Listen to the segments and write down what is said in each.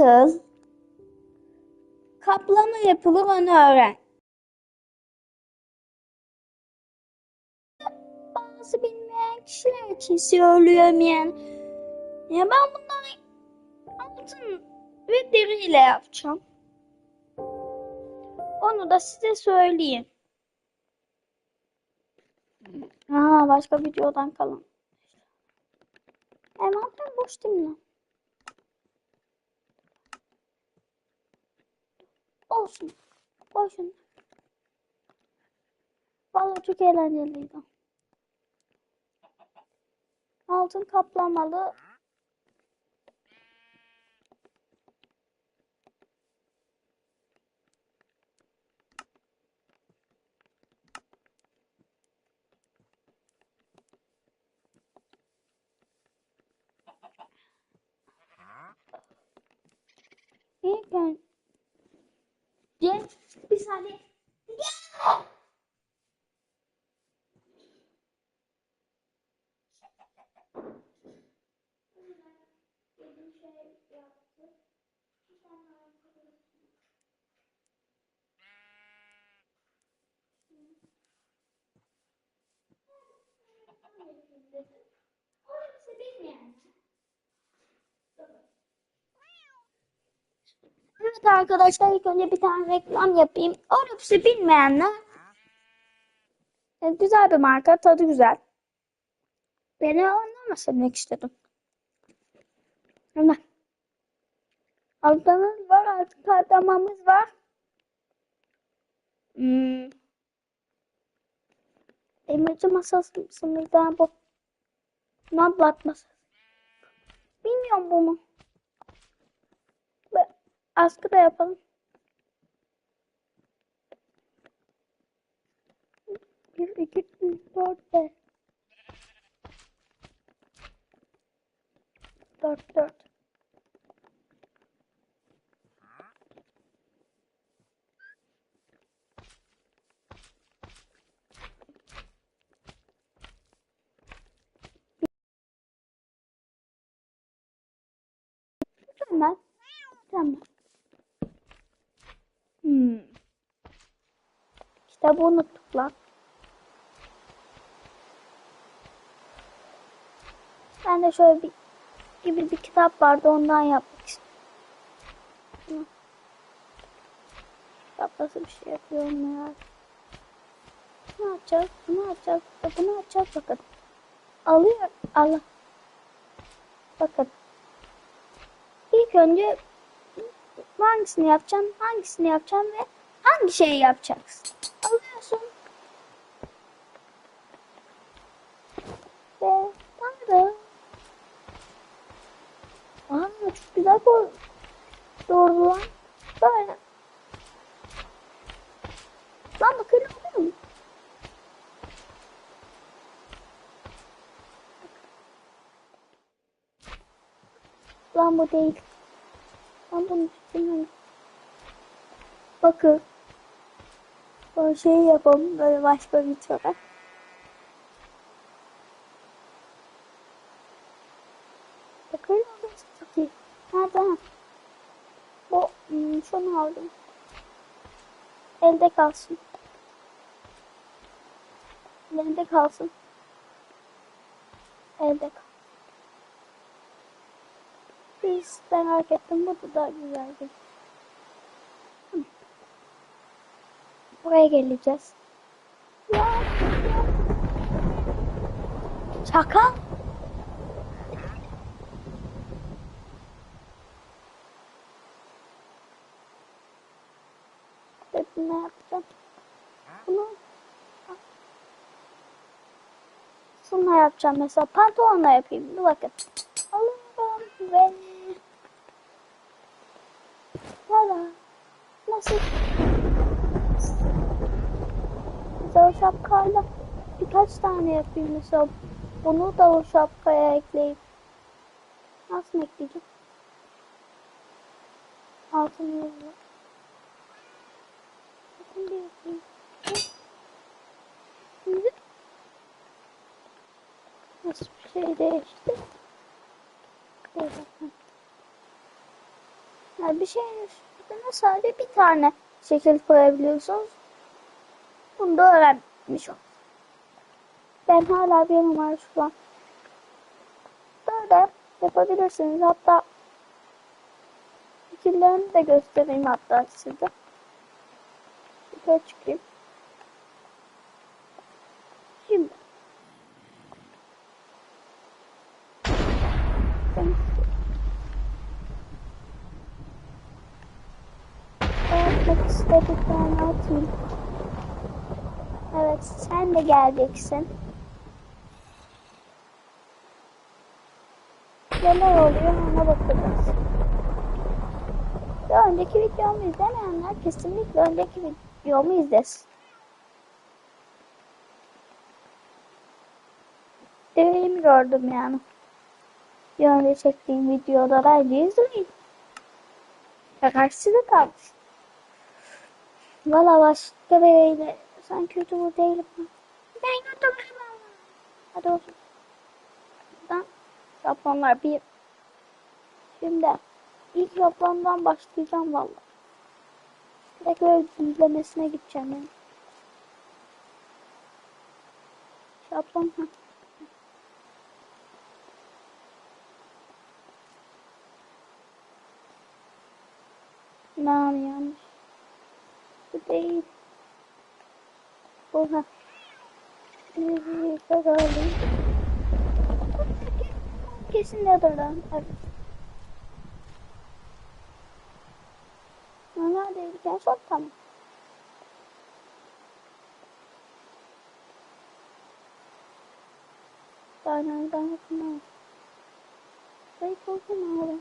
Nasıl kaplama yapılır onu öğren. Bazı bilmeyen kişiler için yani. Ya ben bunları altın ve deriyle yapacağım. Onu da size söyleyeyim. Aa, başka videodan kalan. Envanter boş değil? Olsun. Boşun. Vallahi çok eğlenceliydi. Altın kaplamalı. İlk önce bir saniye. Orası bilmeyen. Evet arkadaşlar ilk önce bir tane reklam yapayım. Orups'u bilmeyenler e, güzel bir marka, tadı güzel. Beni anlamasın demek istedim. Hemen. Altınız var, altın katlamamız var. Hmm. Demirci masası sınırdan bu. Nablat masası. Bilmiyorum bunu. Askı da yapalım. Bir, iki, üç, dört, beş. Dört, dört. Tamam. Tamam. Hmm. Kitabı unuttuk lan. Ben de şöyle bir gibi bir kitap vardı ondan yapmak istiyorum. Kitap nasıl bir şey yapıyorum ya. Ne yapacağız? Bunu yapacağız. Bunu yapacağız bakın. Alıyor. Allah. Bakın. İlk önce hangisini yapacağım, hangisini yapacağım ve hangi şeyi yapacaksın. Alıyorsun. Ve tanrı. Aa, çok güzel. Doğru lan. Böyle. Lan mu? Lan bu değil. Bunu. Bakın. O şeyi yapalım böyle başka bir çora. Bakın çok iyi. Tamam. Bu hmm, şunu aldım. Elde kalsın. Elde kalsın. Elde kalsın. Biz merak ettim. Bu da daha güzeldi. Buraya geleceğiz. Ya. Şaka. Dedim ne yapacağım? Bunu Şunla yapacağım mesela. Pantolonla yapayım. Dur bakın. Alıyorum ve Valla. Mesela o şapkayla birkaç tane yapayım mesela. Bunu da o şapkaya ekleyip. Nasıl ekleyeceğim? Altını yazıyor. Bakın bir yapayım. Şimdi nasıl bir şey değişti? Bir bakın. Yani bir şeyin üstüne sadece bir tane şekil koyabiliyorsunuz. Bunu da öğrenmiş oldum. Ben hala bir numara şu an. Böyle yapabilirsiniz. Hatta fikirlerimi de göstereyim hatta size. Yukarı çıkayım. Şimdi. Atmak istediklerini atayım. Evet sen de geleceksin. Neler oluyor ona bakacağız. Bir önceki videomu izlemeyenler kesinlikle önceki videomu izlesin. Deneyimi gördüm yani. Bir önce çektiğim videoda bence izleyin. Kararsız kalmış. Valla başka biriyle sen kötü bu değilim. Ben kötü değilim. Hadi olsun. Buradan Japonlar bir. Şimdi ilk Japon'dan başlayacağım valla. Direkt öyle izlemesine gideceğim yani. Japon ha. Ne yanlış. Bu değil. Bu ha. Bir kararlı. Kesin Nether'dan. Evet. Neredeydik en son tamam. Daha nereden yapmam? Kayıt oldu mu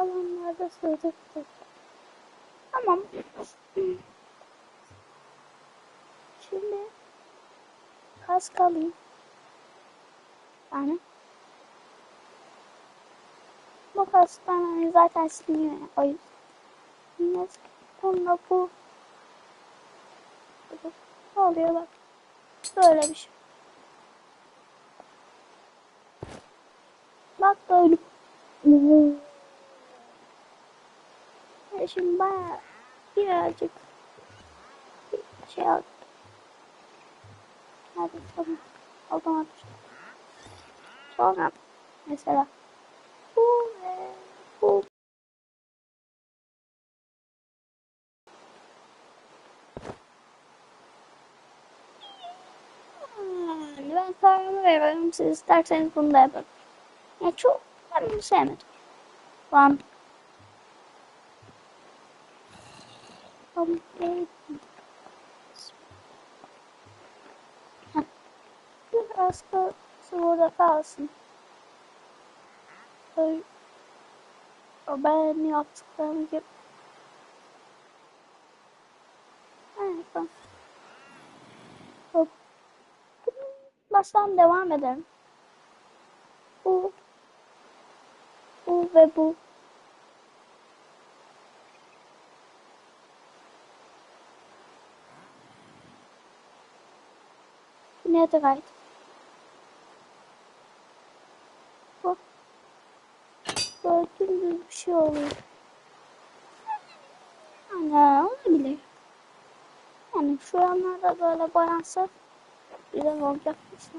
Kalanlarda sığdık. Tamam. Şimdi kask alayım. Yani bu kasktan hani zaten siliniyor yani. o yüzden. Sonra bu ne oluyor bak. Böyle bir şey. Bak böyle. Şimdi baya birazcık bir şey aldım. Hadi tamam. Otomatik. Sonra mesela bu ve bu Hmm, ben kararımı veriyorum. Siz isterseniz bunu da yapın. Ya çok ben bunu sevmedim. Lan. Tamam. evet. Heh. Biraz da burada kalsın. Öyle. Ben yaptıklarım gibi. Hop. Baştan devam edelim. Bu. Bu ve bu. Netherite. Bu. Böyle dümdüz bir şey oluyor. Yani olabilir. Yani şu yanlarda böyle boyansa güzel olacak işte.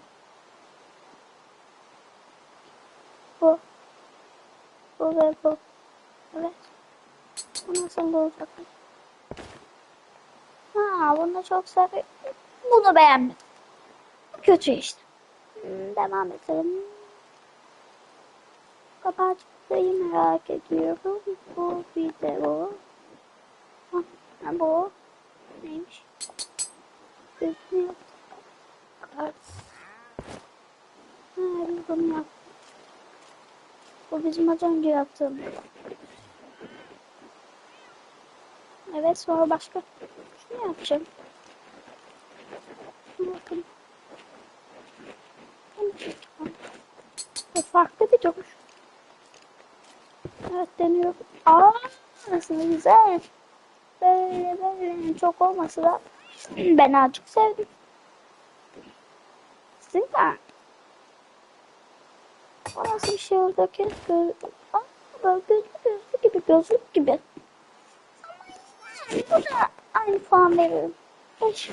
Bu. Bu ve bu. Evet. Bu nasıl olacak? Ha, bunu çok seviyorum. Bunu beğenmedim. Kötü işte. Hmm, Devam edelim. Kapatmayı merak ediyorum. Bu bu. Ha, bu. Neymiş? Gözünü yok. Kapat. Ha, bunu yaptık. Bu bizim az önce yaptığımız. Evet sonra başka ne yapacağım? Bakın. Farklı bir duruş. Evet deniyor. Aa aslında güzel. Böyle böyle çok olmasa da ben azıcık sevdim. Sizin de. O nasıl bir şey oradaki? Göz... Böyle gözlü gözlü gibi, gözlük gibi. Bu da aynı puan veriyorum. Beş.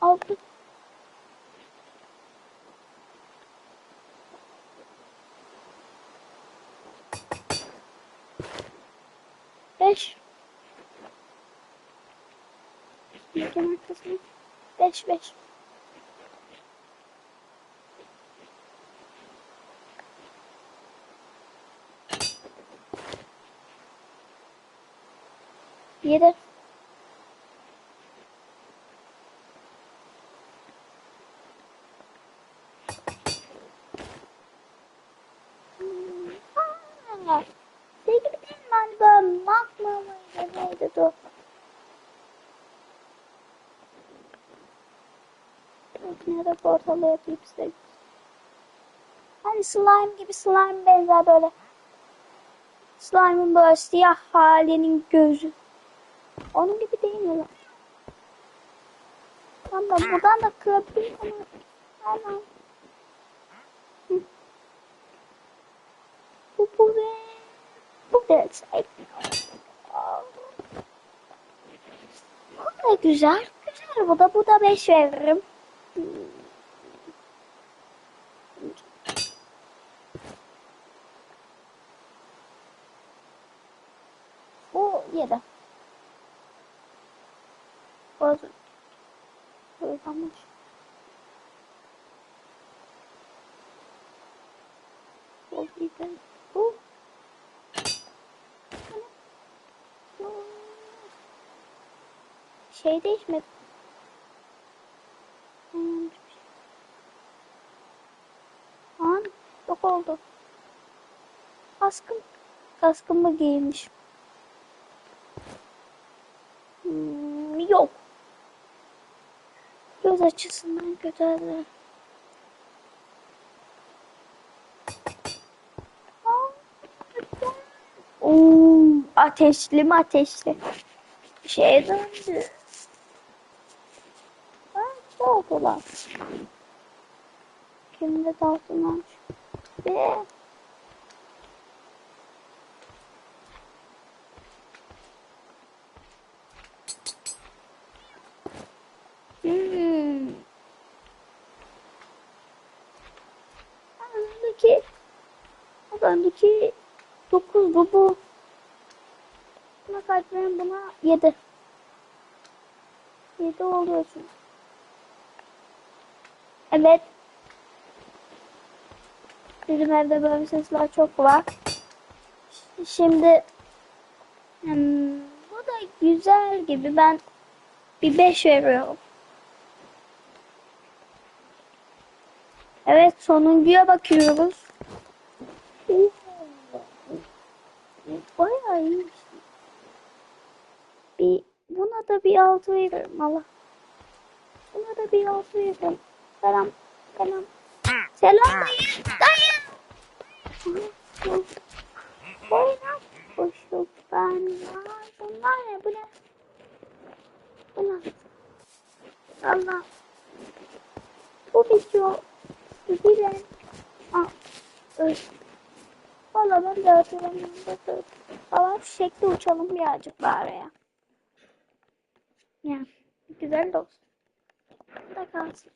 Altı. Beş. Mükemmel kısmı. Beş beş. Yedi. Hmm, aa, Sevgili değil galiba magma mıydı neydi o? Yine de portalı yapayım size. Hani slime gibi slime benzer böyle. Slime'ın böyle siyah halinin gözü. Onun gibi değil mi lan? Tamam ben buradan da kırabilirim ama. Hemen. Bu bu ve bu da. Bu da güzel. Güzel bu da. Bu da 5 veririm. Bu 7. Bazı bir de bu. Bu. Şey değişmedi. Hmm. An yok oldu. Kaskım. Kaskımı giymiş. Hmm, yok. Göz açısından güzel. Oo, ateşli mi ateşli? Şeye döndü. Ha, oldular. Kimde daldılar? Ve Hmm. Öndeki öndeki 9 bu bu. Buna kaç verin buna 7. 7 oluyorsun. Evet. Bizim evde böyle sesler çok var. Şimdi hmm, bu da güzel gibi ben bir 5 veriyorum. Evet sonuncuya bakıyoruz. Bayağı iyiymiş. Bir, buna da bir altı veririm Allah. Buna da bir altı veririm. Selam. Selam. Selam dayı. Dayı. Oynak kuşu ben var. Bunlar ne? Bu ne? Bu ne? Allah. Bu video Bile. Aa, öyle. Valla ben de hatırlamıyorum. Bakalım. Hava fişekli uçalım birazcık bari ya. Ya. Güzel olsun. Da kalsın.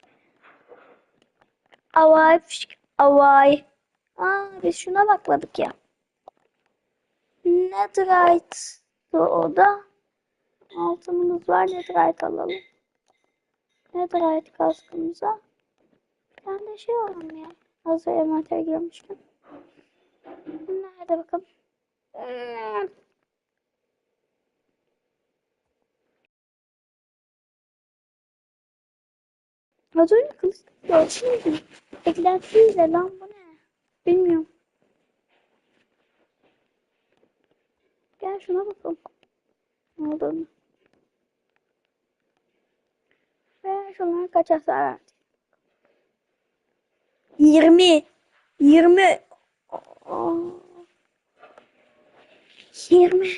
Avay. Avay. Aa biz şuna bakladık ya. Netherite o da. Altınımız var. Netherite alalım. Netherite kaskımıza. Ben de şey alalım ya. Hazır envantere girmişken. Nerede bakalım. Hmm. Az önce kılıç gördünüz mü? Eklentiyle lan bu ne? Bilmiyorum. Gel şuna bakalım. Ne olduğunu. Ve şunlar kaç hasar verdi? 20 20 Aa. 20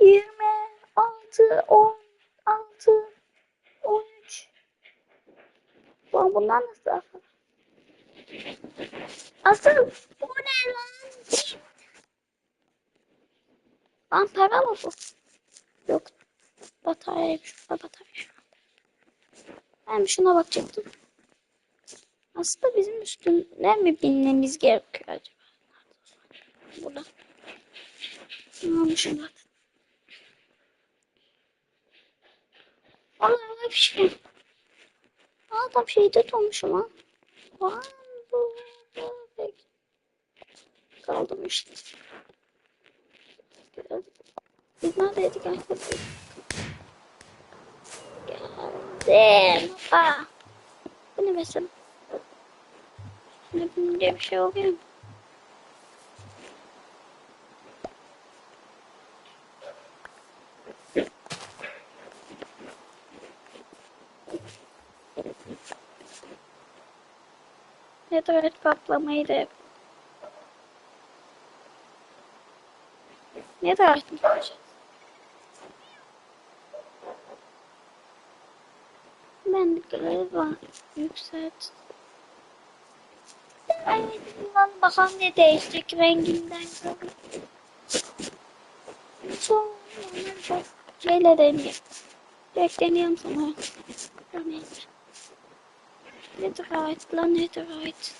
26 10 6 16, 13. Lan bunlar nasıl asıl? Asıl bu ne lan? Lan para mı bu? Yok. Bataryaymış. Şurada batarya şu an. Ben şuna bakacaktım. Aslında bizim üstüne mi binmemiz gerekiyor acaba? Burada. Almışım zaten. Vallahi bir şey. Adam şeyde tutmuşum ha. Vay. Kaldım işte. Biz neredeydik arkadaşlar? Geldim. Aa. Bu ne mesela? Diye bir şey oluyor mu? Patlamayı da yap. Netherite mi yapacağız? Ben de galiba yükselt. Ay, lan bakalım ne değişecek renginden görüyorum. Sonra çok deneyeyim. Direkt deneyeyim sonra. Deneyim. Netherite lan Netherite.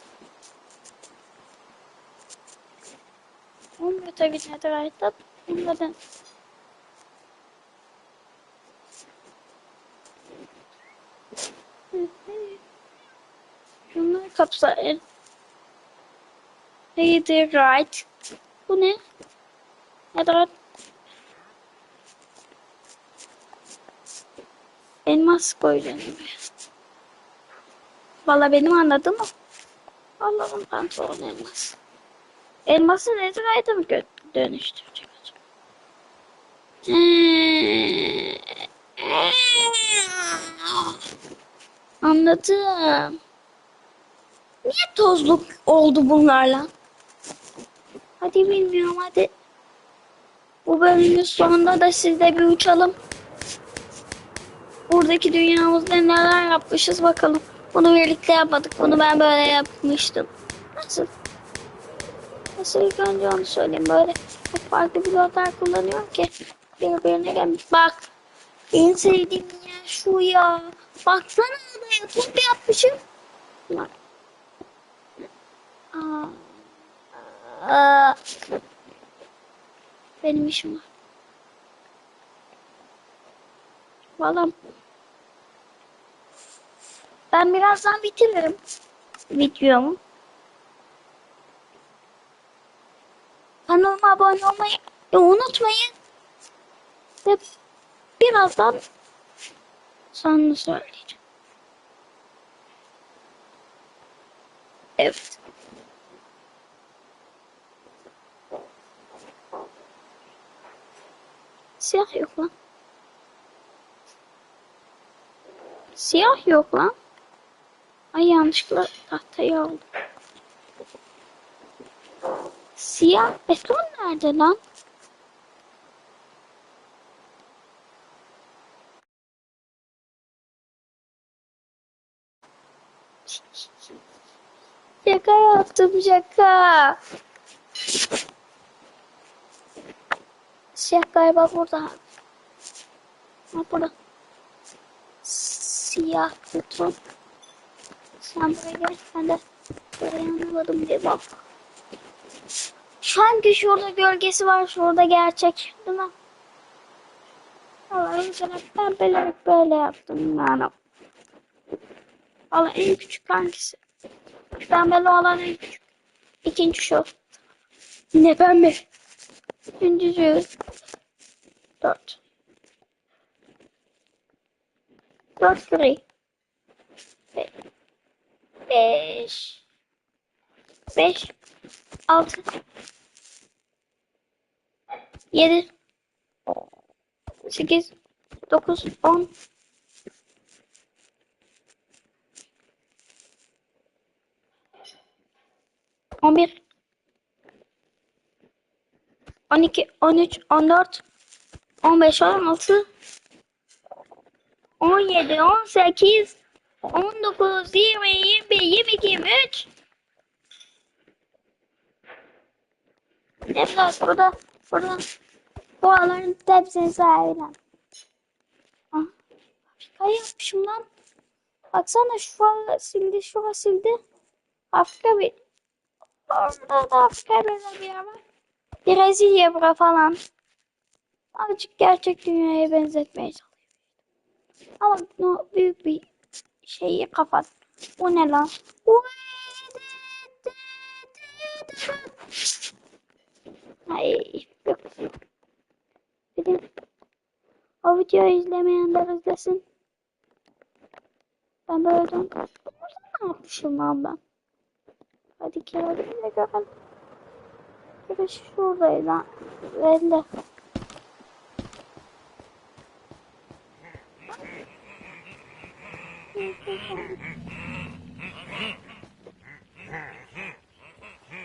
Onu da tabii Netherite'da bunlardan Şunları kapsar. Netherite. Bu ne? Netherite. Elmas koyacağım. Valla benim anladığım o. Allah'ım pantolon elmas. Elması Netherite'a mı dönüştürecek? Hmm. Anladım. Niye tozluk oldu bunlarla? Hadi bilmiyorum hadi. Bu bölümün sonunda da sizle bir uçalım. Buradaki dünyamızda neler yapmışız bakalım. Bunu birlikte yapmadık. Bunu ben böyle yapmıştım. Nasıl? Nasıl ilk önce onu söyleyeyim. Böyle çok farklı pilotlar kullanıyorum ki birbirine gelmiş. Bak en sevdiğim yer şu ya. Baksana adaya top yapmışım. Bak. Aa, aa, benim işim var. Valla ben birazdan bitiririm videomu. Kanalıma abone olmayı unutmayın. Ve birazdan sana söyleyeceğim. Evet. Siyah yok lan. Siyah yok lan. Ay yanlışlıkla tahtayı aldım. Siyah beton nerede lan? Şaka yaptım şaka. Siyah galiba burada. Ha burada. Siyah beton. Sen buraya gel. Ben de buraya anlamadım diye bak. Sanki şurada gölgesi var. Şurada gerçek. Değil mi? Vallahi mesela ben böyle, böyle yaptım yani. Valla en küçük hangisi? Pembeli olan en küçük. İkinci şu. Ne pembe? Üçüncüsü. Dört. Dört gri. Be- Beş. Beş. Altı. Yedi. Sekiz. Dokuz. On. On bir. On iki. On üç. On dört. On beş. On altı. 17, 18, 19, 20, 21, 22, 23. Biraz burada, burada. Boğaların hepsini sahibinden. Ah, Afrika yapmışım lan. Baksana şu sildi, şu sildi. Afrika bir. Orada da Afrika böyle bir yer var. Brezilya bura falan. Azıcık gerçek dünyaya benzetmeye çalışıyorum. Ama no, büyük bir şeyi kapat. Bu ne lan? Ay, yok. Dedim. O videoyu izlemeyenler izlesin. Ben böyle dön. Burada ne yapmışım lan ben? Hadi gel de görelim. Biri şuradaydı lan. Belli. Mm-hmm.